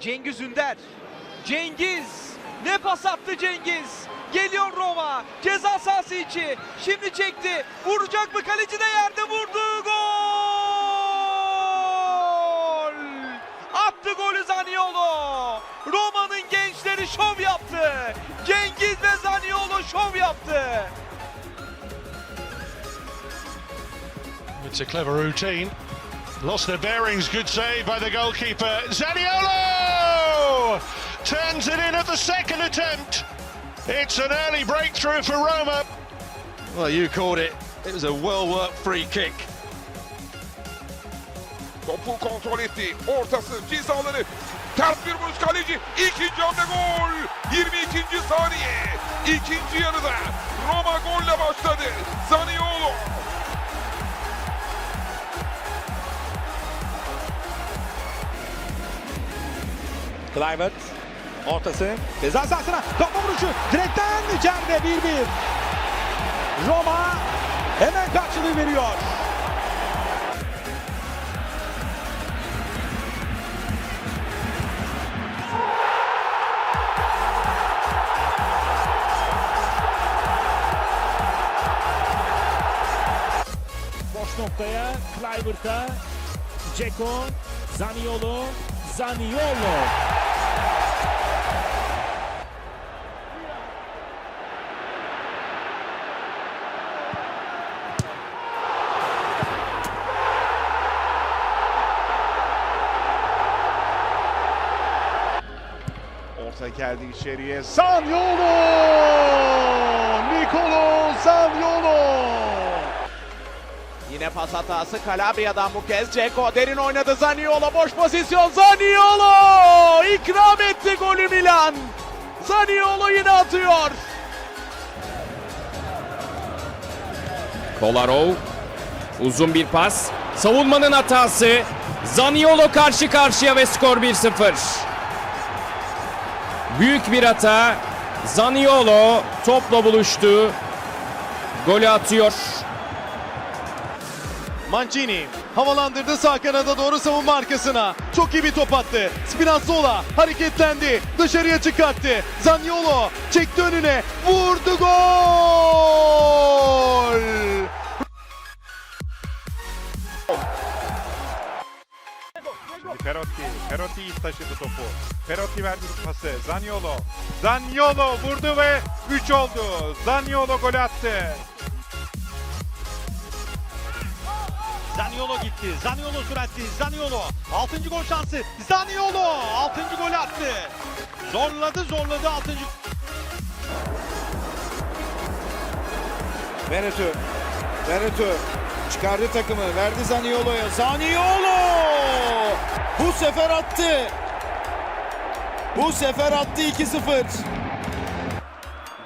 Cengiz Ünder. Cengiz. Ne pas attı Cengiz. Geliyor Roma. Ceza sahası içi. Şimdi çekti. Vuracak mı? Kaleci de yerde vurdu. Gol! Attı golü Zaniolo. Roma'nın gençleri şov yaptı. Cengiz ve Zaniolo şov yaptı. It's a clever routine. Lost their bearings. Good save by the goalkeeper. Zaniolo turns it in at the second attempt. It's an early breakthrough for Roma. Well, you called it. It was a well-worked free kick. Topu kontrol etti. Ortası cezaları. Ters bir vuruş kaleci. İkinci hamle gol. 22. saniye. İkinci yarıda Roma golle başladı. Zaniolo. Kluivert ortası. Ceza sahasına. Topa vuruşu. Direkten içeride 1-1 Roma hemen karşılığı veriyor. Boş noktaya Kluivert'a. Ceko Zaniolo Zaniolo Geldi içeriye. Zaniolo! Nicolo Zaniolo! Yine pas hatası Calabria'dan bu kez Ceko derin oynadı Zaniolo boş pozisyon Zaniolo ikram etti golü Milan Zaniolo yine atıyor Kolarov. Uzun bir pas. Savunmanın hatası. Zaniolo karşı karşıya ve skor 1-0. Büyük bir hata. Zaniolo topla buluştu. Golü atıyor. Mancini havalandırdı sağ kanada doğru savunma arkasına. Çok iyi bir top attı. Spinazzola hareketlendi. Dışarıya çıkarttı. Zaniolo çekti önüne. Vurdu gol! Perotti. Perotti taşıdı topu. Perotti verdi pası. Zaniolo. Zaniolo vurdu ve 3 oldu. Zaniolo gol attı. Zaniolo gitti. Zaniolo süratli. Zaniolo. 6. gol şansı. Zaniolo 6. gol attı. Zorladı zorladı 6. Veneto. Veneto çıkardı takımı. Verdi Zaniolo'ya. Zaniolo! Bu sefer attı. Bu sefer attı 2-0.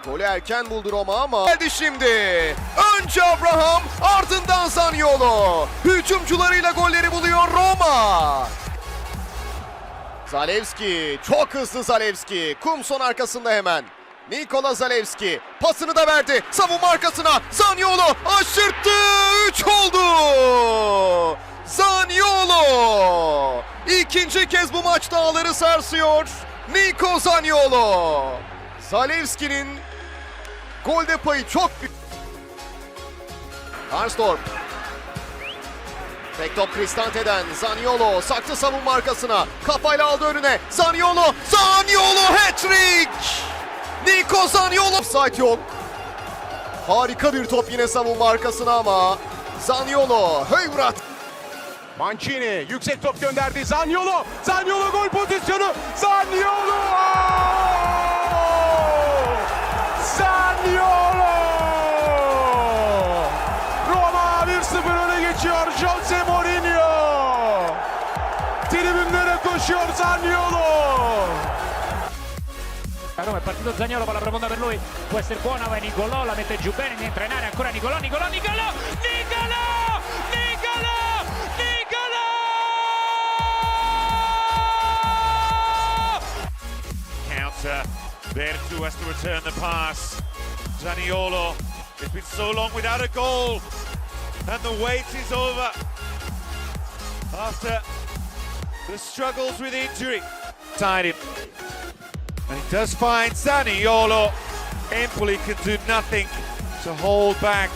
Golü erken buldu Roma ama geldi şimdi. Önce Abraham ardından Zaniolo. Hücumcularıyla golleri buluyor Roma. Zalewski çok hızlı Zalewski. Kumson arkasında hemen. Nikola Zalewski pasını da verdi. Savunma arkasına Zaniolo aşırttı. 3 oldu. Zaniolo. İkinci kez bu maçta ağları sarsıyor. Niko Zaniolo. Zalewski'nin golde payı çok büyük. Karsdorp. Tek top Kristante'den Zaniolo saktı savunma arkasına. Kafayla aldı önüne. Zaniolo. Zaniolo hat-trick. Nico Zaniolo. Offside yok. Harika bir top yine savunma arkasına ama Zaniolo. Höyrat. Mancini yüksek top gönderdi. Zaniolo. Zaniolo gol pozisyonu. Zaniolo. Zaniolo. Roma 1-0 öne geçiyor. Jose Mourinho. Tribünlere koşuyor Zaniolo. Roma è partito Zaniolo palla profonda per lui può essere buona va Nicolò la mette giù bene entra in area ancora Nicolò Nicolò Nicolò Nicolò Bertu has to return the pass. Zaniolo. It's been so long without a goal. And the wait is over. After the struggles with injury. tied him. And he does find Zaniolo. Empoli can do nothing to hold back